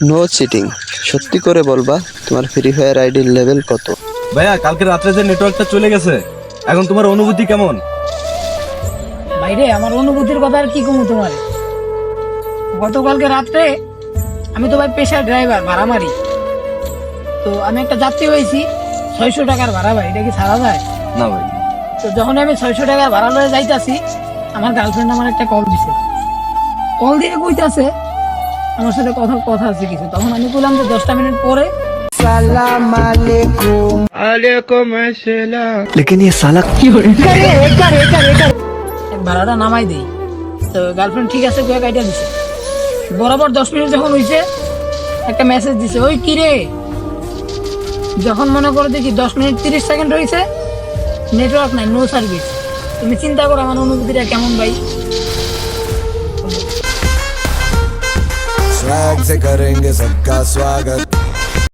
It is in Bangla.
নো চিটিং সত্যি করে বলবা তোমার ফ্রি ফায়ার আইডির লেভেল কত? ভাইয়া কালকে রাত্রে যে নেটওয়ার্কটা চলে গেছে এখন তোমার অনুভূতি কেমন? বাইরে আমার অনুভূতির কথা আর কি কমু তোমার? গতকালকে রাত্রে আমি তো ভাই পেশার ড্রাইভার ভাড়া মারি তো আমি একটা যাত্রী হয়েছি ছয়শো টাকার ভাড়া ভাই এটা কি ছাড়া যায়? না ভাই। তো যখন আমি ছয়শো টাকার ভাড়া লয়ে যাইতাছি আমার গার্লফ্রেন্ড আমার একটা কল দিছে। কল দিয়ে কইতাছে আমার সাথে কথা কথা আছে কিছু। তখন আমি বললাম যে দশটা মিনিট পরে একারে। এক ভাড়াটা নামাই দেই। তো গার্লফ্রেন্ড ঠিক আছে কয়ে কাইটা দিছে। বরাবর দশ মিনিট যখন হইছে একটা মেসেজ দিছে ওই কিরে যখন মনে করে দেখি দশ মিনিট তিরিশ সেকেন্ড হয়েছে নেটওয়ার্ক নাই নো সার্ভিস তুমি চিন্তা করো আমার অনুভূতিটা কেমন ভাই? स्वैग से करेंगे सबका स्वागत।